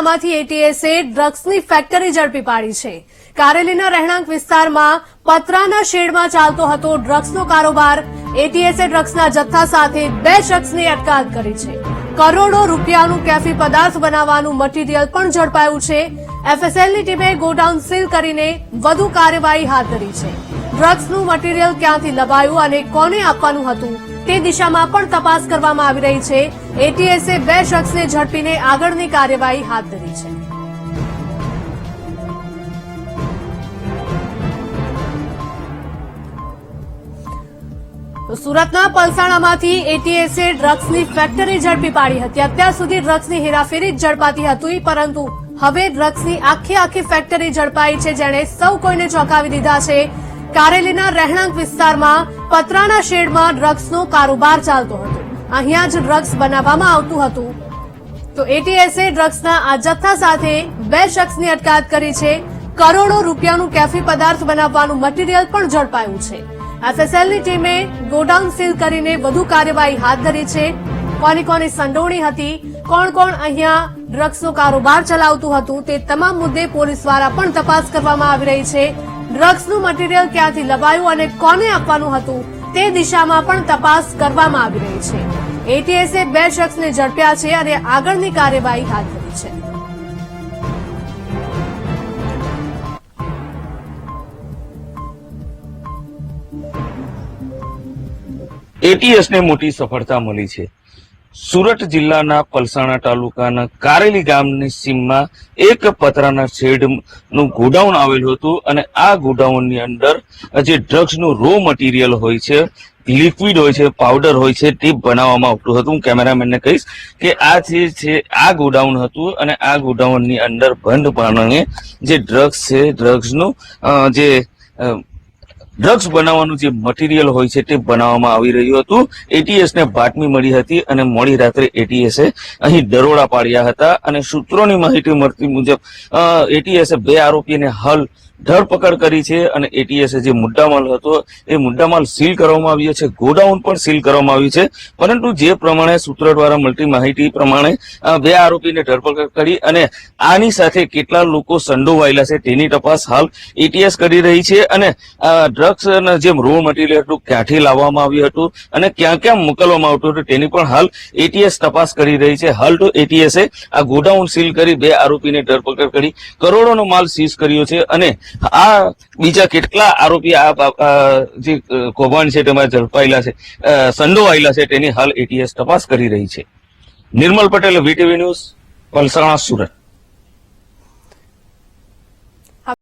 પલસાણામાંથી એટીએસે ડ્રગ્સની factory ઝડપી પાડી છે. કારેલીના રહેણાંક વિસ્તારમાં પતરાના શેડમાં ચાલતો હતો ડ્રગ્સનો કારોબાર. એટીએસે ડ્રગ્સના જથ્થા સાથે બે શખ્સની અટકાયત કરી છે. કરોડો રૂપિયાનું કેફી પદાર્થ બનાવવાનું મટીરીયલ પણ ઝડપાયું છે. એફએસએલની ટીમે ગોડાઉન સીલ કરીને વધુ કાર્યવાહી હાથ ધરી છે. ડ્રગ્સનું મટીરીયલ ક્યાંથી લવાયું અને કોને આપવાનું હતું તે દિશામાં પણ તપાસ કરવામાં આવી રહી છે. એટીએસે બે શખ્સને ઝડપીને આગળની કાર્યવાહી હાથ ધરી છે. સુરતના પલસાણામાંથી એટીએસે ડ્રગ્સની ફેક્ટરી ઝડપી પાડી હતી. અત્યાર સુધી ડ્રગ્સની હેરાફેરી જ ઝડપાતી હતી, પરંતુ હવે ડ્રગ્સની આખી આખી ફેક્ટરી ઝડપાઈ છે. જેણે સૌ કોઈને ચોંકાવી દીધા છે. કારેલીના રહેણાંક વિસ્તારમાં પતરાના શેડમાં ડ્રગ્સનો કારોબાર ચાલતો હતો. અહીંયા જ ડ્રગ્સ બનાવવામાં આવતું હતું. તો એટીએસે ડ્રગ્સના આ જથ્થા સાથે બે શખ્સની અટકાયત કરી છે. કરોડો રૂપિયાનું કેફી પદાર્થ બનાવવાનું મટીરીયલ પણ ઝડપાયું છે. એફએસએલની ટીમે ગોડાઉન સીલ કરીને વધુ કાર્યવાહી હાથ ધરી છે. કોની કોની સંડોવણી હતી, કોણ કોણ અહીંયા ડ્રગ્સનો કારોબાર ચલાવતું હતું તે તમામ મુદ્દે પોલીસ દ્વારા પણ તપાસ કરવામાં આવી રહી છે. ડ્રગ્સનું મટીરીયલ ક્યાંથી લવાયું અને કોને આપવાનું હતું તે દિશામાં પણ તપાસ કરવામાં આવી રહી છે. એટીએસે બે શખ્સને ઝડપ્યા છે અને આગળની કાર્યવાહી હાથ ધરી છે. એટીએસ ને મોટી સફળતા મળી છે. સુરત જિલ્લાના પલસાણા તાલુકાના કારેલી ગામની સીમમાં એક પતરાના શેડનું ગોડાઉન આવેલું હતું અને આ ગોડાઉનની અંદર જે ડ્રગ્સનું રો મટીરિયલ હોય છે લિક્વિડ હોય છે પાવડર હોય છે તે બનાવવામાં આવતું હતું. કેમેરામેનને કહીશ કે આ છે, આ ગોડાઉન હતું અને આ ગોડાઉનની અંદર બંધ પાણીએ જે ડ્રગ્સ છે ડ્રગ્સનું જે ડ્રગ્સ બનાવવાનું જે મટીરિયલ હોય છે તે બનાવવામાં આવી રહ્યું હતું. એટીએસ ને બાતમી મળી હતી અને મોડી રાત્રે એટીએસે અહીં દરોડા પાડ્યા હતા. અને સૂત્રોની માહિતી મળતી મુજબ એટીએસે બે આરોપીને હાલ ધરપકડ કરી છે અને એટીએસે જે મુદ્દામાલ હતો, એ મુદ્દામાલ સીલ કરવામાં આવ્યો છે. ગોડાઉન પણ સીલ કરવામાં આવ્યું છે. પરંતુ જે પ્રમાણે સૂત્રો દ્વારા મળતી માહિતી પ્રમાણે બે આરોપીને ધરપકડ કરી અને આની સાથે કેટલા લોકો સંડોવાયેલા છે તેની તપાસ હાલ એટીએસ કરી રહી છે અને ડ્રગ્સ જે રો મટીરિયલ હતું ક્યાંથી લાવવામાં આવ્યું હતું અને ક્યાં ક્યાં મોકલવામાં આવતું હતું તેની પણ હાલ એટીએસ તપાસ કરી રહી છે. હાલ તો એટીએસે આ ગોડાઉન સીલ કરી બે આરોપીને ધરપકડ કરી, કરોડોનો માલ સીઝ કર્યો છે અને આ બીજા કેટલા આરોપી આ જે કૌભાંડ છે તેમાં ઝડપાયેલા છે સંડોવાયેલા છે તેની હાલ એટીએસ તપાસ કરી રહી છે. Nirmal Patel VTV news Palsana Surat.